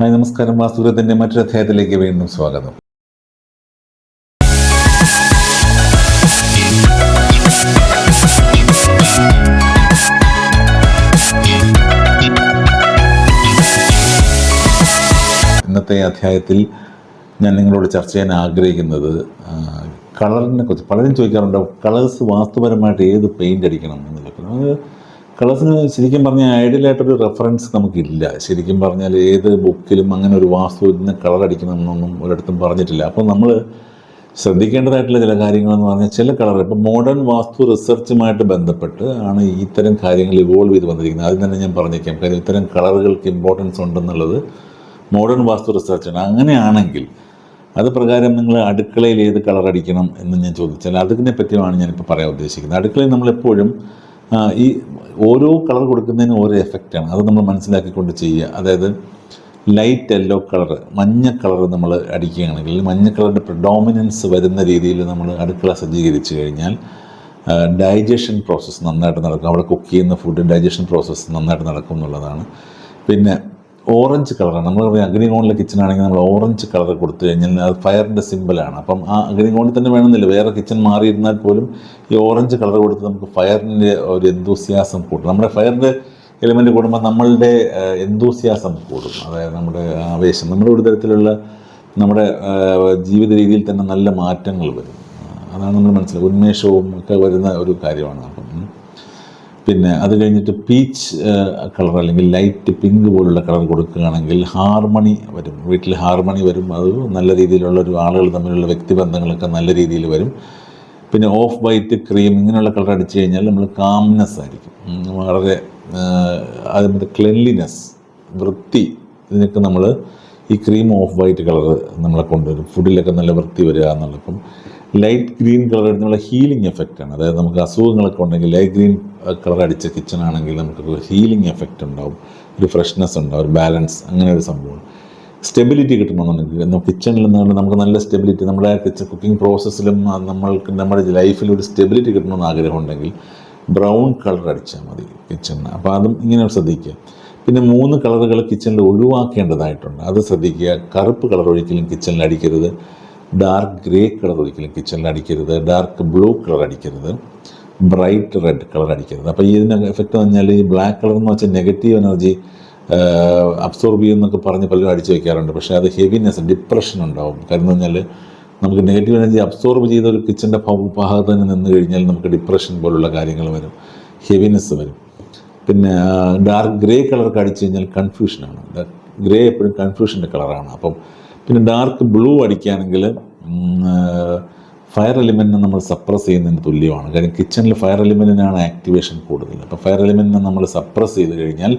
Hi നമസ്കാരം. വാസ്തുഗ്രഹത്തിന്റെ മറ്റൊരു അധ്യായത്തിലേക്ക് വീണ്ടും സ്വാഗതം. ഇന്നത്തെ അധ്യായത്തിൽ ഞാൻ നിങ്ങളോട് ചർച്ച ചെയ്യാൻ ആഗ്രഹിക്കുന്നത് കളറിനെ കുറിച്ച്. പലരും ചോദിക്കാറുണ്ട് കളേഴ്സ് വാസ്തുപരമായിട്ട് ഏത് പെയിന്റ് അടിക്കണം എന്നുള്ളത്. കളേഴ്സിന് ശരിക്കും പറഞ്ഞാൽ ഐഡിയലായിട്ടൊരു റെഫറൻസ് നമുക്കില്ല. ശരിക്കും പറഞ്ഞാൽ ഏത് ബുക്കിലും അങ്ങനെ ഒരു വാസ്തു ഇതിന് കളർ അടിക്കണമെന്നൊന്നും ഒരിടത്തും പറഞ്ഞിട്ടില്ല. അപ്പോൾ നമ്മൾ ശ്രദ്ധിക്കേണ്ടതായിട്ടുള്ള ചില കാര്യങ്ങളെന്ന് പറഞ്ഞാൽ ചില കളർ ഇപ്പോൾ മോഡേൺ വാസ്തു റിസർച്ചുമായിട്ട് ബന്ധപ്പെട്ട് ആണ് ഇത്തരം കാര്യങ്ങൾ ഇവോൾവ് ചെയ്ത് വന്നിരിക്കുന്നത്. ആദ്യം തന്നെ ഞാൻ പറഞ്ഞേക്കാം. കാര്യം ഇത്തരം കളറുകൾക്ക് ഇമ്പോർട്ടൻസ് ഉണ്ടെന്നുള്ളത് മോഡേൺ വാസ്തു റിസർച്ചാണ് അങ്ങനെയാണെങ്കിൽ അത് പ്രകാരം നിങ്ങൾ അടുക്കളയിൽ ഏത് കളർ അടിക്കണം എന്ന് ഞാൻ ചോദിച്ചാൽ അതിനെ പറ്റിയാണ് ഞാനിപ്പോൾ പറയാൻ ഉദ്ദേശിക്കുന്നത്. അടുക്കളയിൽ നമ്മളെപ്പോഴും ഈ ഓരോ കളർ കൊടുക്കുന്നതിന് ഓരോ എഫക്റ്റാണ് അത് നമ്മൾ മനസ്സിലാക്കിക്കൊണ്ട് ചെയ്യുക. അതായത് ലൈറ്റ് യെല്ലോ കളർ മഞ്ഞ കളർ നമ്മൾ അടിക്കുകയാണെങ്കിൽ മഞ്ഞ കളറിന്റെ പ്രഡോമിനൻസ് വരുന്ന രീതിയിൽ നമ്മൾ അടുക്കള സജ്ജീകരിച്ച് കഴിഞ്ഞാൽ ഡൈജഷൻ പ്രോസസ്സ് നന്നായിട്ട് നടക്കും. അവിടെ കുക്ക് ചെയ്യുന്ന ഫുഡ് ഡൈജഷൻ പ്രോസസ്സ് നന്നായിട്ട് നടക്കും എന്നുള്ളതാണ്. പിന്നെ ഓറഞ്ച് കളറാണ് നമ്മൾ പറഞ്ഞ അഗ്നികോണിലെ കിച്ചൺ ആണെങ്കിൽ നമ്മൾ ഓറഞ്ച് കളർ കൊടുത്തു കഴിഞ്ഞാൽ അത് ഫയറിന്റെ സിമ്പിളാണ് അപ്പം ആ അഗ്നികോണിൽ തന്നെ വേണമെന്നില്ല. വേറെ കിച്ചൺ മാറിയിരുന്നാൽ പോലും ഈ ഓറഞ്ച് കളർ കൊടുത്ത് നമുക്ക് ഫയറിന്റെ ഒരു എന്തൂസിയാസം കൂട്ടും നമ്മുടെ ഫയറിന്റെ എലിമെന്റ് കൂടുമ്പോൾ നമ്മളുടെ എന്തൂസിയാസം കൂടും. അതായത് നമ്മുടെ ആവേശം. നമ്മുടെ ഒരു തരത്തിലുള്ള നമ്മുടെ ജീവിത രീതിയിൽ തന്നെ നല്ല മാറ്റങ്ങൾ വരും. അതാണ് നമ്മൾ മനസ്സിലാക്കുക ഉന്മേഷവും ഒക്കെ വരുന്ന ഒരു കാര്യമാണ്. അപ്പം. പിന്നെ അത് കഴിഞ്ഞിട്ട് പീച്ച് കളർ അല്ലെങ്കിൽ ലൈറ്റ് പിങ്ക് പോലുള്ള കളർ കൊടുക്കുകയാണെങ്കിൽ ഹാർമണി വരും. വീട്ടിൽ ഹാർമണി വരും. അത് നല്ല രീതിയിലുള്ള ഒരു ആളുകൾ തമ്മിലുള്ള വ്യക്തിബന്ധങ്ങളൊക്കെ നല്ല രീതിയിൽ വരും. പിന്നെ ഓഫ് വൈറ്റ് ക്രീം ഇങ്ങനെയുള്ള കളർ അടിച്ചു കഴിഞ്ഞാൽ നമ്മൾ കാംനെസ് ആയിരിക്കും. വളരെ അതിന്റെ ക്ലെൻലിനെസ് വൃത്തി ഇതിനൊക്കെ നമ്മൾ ഈ ക്രീം ഓഫ് വൈറ്റ് കളർ നമ്മളെ കൊണ്ടുവരും. ഫുഡിലൊക്കെ നല്ല വൃത്തി വരിക എന്നുള്ളത് ഇപ്പം ലൈറ്റ് ഗ്രീൻ കളർ എടുത്തുള്ള ഹീലിംഗ് എഫക്റ്റ് ആണ്. അതായത് നമുക്ക് അസുഖങ്ങളൊക്കെ ഉണ്ടെങ്കിൽ ലൈറ്റ് ഗ്രീൻ കളർ അടിച്ച കിച്ചൺ ആണെങ്കിൽ നമുക്ക് ഹീലിംഗ് എഫക്റ്റ് ഉണ്ടാവും. ഒരു ഫ്രഷ്നെസ് ഉണ്ടാവും ഒരു ബാലൻസ് അങ്ങനെ ഒരു സംഭവം സ്റ്റെബിലിറ്റി കിട്ടണമെന്നുണ്ടെങ്കിൽ നമുക്ക് കിച്ചണിൽ നിന്നുകൊണ്ട് നമുക്ക് നല്ല സ്റ്റെബിലിറ്റി നമ്മുടെ കിച്ചൺ കുക്കിംഗ് പ്രോസസ്സിലും നമ്മൾക്ക് നമ്മുടെ ലൈഫിൽ ഒരു സ്റ്റെബിലിറ്റി കിട്ടണമെന്ന് ആഗ്രഹമുണ്ടെങ്കിൽ ബ്രൗൺ കളർ അടിച്ചാൽ മതി കിച്ചണിന് അപ്പോൾ അതും ഇങ്ങനെ ശ്രദ്ധിക്കുക. പിന്നെ മൂന്ന് കളറുകൾ കിച്ചണിൽ ഒഴിവാക്കേണ്ടതായിട്ടുണ്ട്. അത് ശ്രദ്ധിക്കുക. കറുപ്പ് കളർ ഒരിക്കലും കിച്ചണിൽ അടിക്കരുത്. ഡാർക്ക് ഗ്രേ കളർ ഒരിക്കലും കിച്ചണിൽ അടിക്കരുത്. ഡാർക്ക് ബ്ലൂ കളർ അടിക്കരുത്. ബ്രൈറ്റ് റെഡ് കളർ അടിക്കരുത്. അപ്പോൾ ഇതിന് എഫക്റ്റ് എന്ന് പറഞ്ഞാൽ ഈ ബ്ലാക്ക് കളർ എന്ന് വെച്ചാൽ നെഗറ്റീവ് എനർജി അബ്സോർബ് ചെയ്യുമെന്നൊക്കെ പറഞ്ഞ് പലരും അടിച്ചു വയ്ക്കാറുണ്ട് പക്ഷേ അത് ഹെവിനെസ് ഡിപ്രഷൻ ഉണ്ടാവും. കാരണം എന്ന് പറഞ്ഞാൽ നമുക്ക് നെഗറ്റീവ് എനർജി അബ്സോർബ് ചെയ്ത ഒരു കിച്ചന്റെ ഭാഗത്ത് തന്നെ നിന്ന് കഴിഞ്ഞാൽ നമുക്ക് ഡിപ്രഷൻ പോലുള്ള കാര്യങ്ങൾ വരും. ഹെവിനെസ് വരും. പിന്നെ ഡാർക്ക് ഗ്രേ കളറൊക്കെ അടിച്ചു കഴിഞ്ഞാൽ കൺഫ്യൂഷനാണ് ഗ്രേ എപ്പോഴും കൺഫ്യൂഷന്റെ കളറാണ് അപ്പം പിന്നെ ഡാർക്ക് ബ്ലൂ അടിക്കുകയാണെങ്കിൽ ഫയർ എലിമെന്റിനെ നമ്മൾ സപ്രസ് ചെയ്യുന്നതിന് തുല്യമാണ്. കാര്യം കിച്ചണിൽ ഫയർ എലിമെന്റിനാണ് ആക്ടിവേഷൻ കൂടുതൽ. അപ്പോൾ ഫയർ എലിമെന്റിനെ നമ്മൾ സപ്രസ് ചെയ്ത് കഴിഞ്ഞാൽ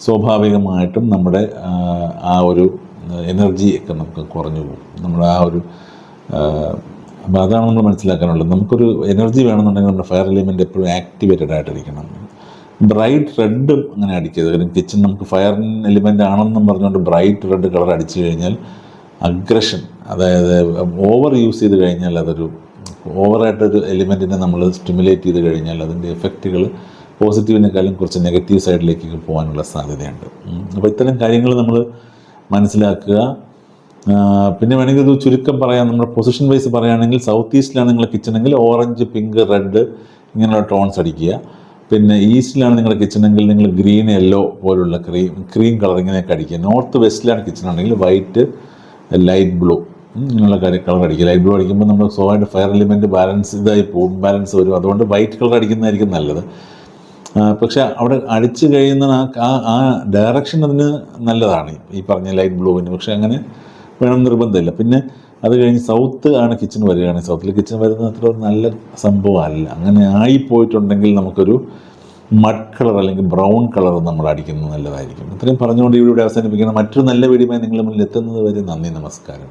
സ്വാഭാവികമായിട്ടും നമ്മുടെ ആ, ഒരു എനർജി ഒക്കെ നമുക്ക് കുറഞ്ഞു പോകും. നമ്മുടെ ആ ഒരു അപ്പോൾ അതാണ് നമ്മൾ മനസ്സിലാക്കാനുള്ളത്. നമുക്കൊരു എനർജി വേണമെന്നുണ്ടെങ്കിൽ നമ്മുടെ ഫയർ എലിമെന്റ് എപ്പോഴും ആക്ടിവേറ്റഡ് ആയിട്ടിരിക്കണം. ബ്രൈറ്റ് റെഡും അങ്ങനെ അടിക്കരുത്. കാര്യം കിച്ചൺ നമുക്ക് ഫയർ എലിമെന്റ് ആണെന്നും പറഞ്ഞുകൊണ്ട് ബ്രൈറ്റ് റെഡ് കളർ അടിച്ചു കഴിഞ്ഞാൽ അഗ്രഷൻ അതായത് ഓവർ യൂസ് ചെയ്ത് കഴിഞ്ഞാൽ അതൊരു ഓവറായിട്ടൊരു എലിമെന്റിനെ നമ്മൾ സ്റ്റിമുലേറ്റ് ചെയ്ത് കഴിഞ്ഞാൽ അതിന്റെ എഫക്റ്റുകൾ പോസിറ്റീവിനേക്കാളും കുറച്ച് നെഗറ്റീവ് സൈഡിലേക്ക് പോകാനുള്ള സാധ്യതയുണ്ട്. അപ്പോൾ ഇത്തരം കാര്യങ്ങൾ നമ്മൾ മനസ്സിലാക്കുക. പിന്നെ വേണമെങ്കിൽ ഇത് ചുരുക്കം പറയാം. നമ്മുടെ പൊസിഷൻ വൈസ് പറയുകയാണെങ്കിൽ സൗത്ത് ഈസ്റ്റിലാണ് നിങ്ങളുടെ കിച്ചണെങ്കിൽ ഓറഞ്ച് പിങ്ക് റെഡ് ഇങ്ങനെയുള്ള ടോൺസ് അടിക്കുക. പിന്നെ ഈസ്റ്റിലാണ് നിങ്ങളുടെ കിച്ചണെങ്കിൽ നിങ്ങൾ ഗ്രീൻ യെല്ലോ പോലുള്ള ക്രീം ക്രീം കളർ ഇങ്ങനെയൊക്കെ അടിക്കുക. നോർത്ത് വെസ്റ്റിലാണ് കിച്ചൺ ആണെങ്കിൽ വൈറ്റ് ലൈറ്റ് ബ്ലൂ ഇങ്ങനെയുള്ള കളർ അടിക്കുക. ലൈറ്റ് ബ്ലൂ അടിക്കുമ്പോൾ നമ്മൾ സ്വാഭാവിക ഫയർ എലിമെന്റ് ബാലൻസ് ഇതായി പോകും. ബാലൻസ് വരും. അതുകൊണ്ട് വൈറ്റ് കളർ അടിക്കുന്നതായിരിക്കും നല്ലത്. പക്ഷേ അവിടെ അടിച്ചു കഴിയുന്ന ആ ആ- ഡയറക്ഷൻ അതിന് നല്ലതാണ്. ഈ പറഞ്ഞ ലൈറ്റ് ബ്ലൂവിന് പക്ഷേ അങ്ങനെ വേണം നിർബന്ധമില്ല. പിന്നെ അത് കഴിഞ്ഞ് സൗത്ത് ആണ് കിച്ചൺ വരികയാണെങ്കിൽ സൗത്തിൽ കിച്ചൺ വരുന്നത് അത്ര നല്ല സംഭവമല്ല. അങ്ങനെ ആയിപ്പോയിട്ടുണ്ടെങ്കിൽ നമുക്കൊരു മഡ് കളർ അല്ലെങ്കിൽ ബ്രൗൺ കളർ നമ്മൾ അടിക്കുന്നത് നല്ലതായിരിക്കും. ഇത്രയും പറഞ്ഞുകൊണ്ട് ഇവിടെ അവസാനിപ്പിക്കുന്ന. മറ്റൊരു നല്ല വീഡിയോയുമായി നിങ്ങളുടെ മുന്നിൽ എത്തുന്നത് വരെ നന്ദി നമസ്കാരം.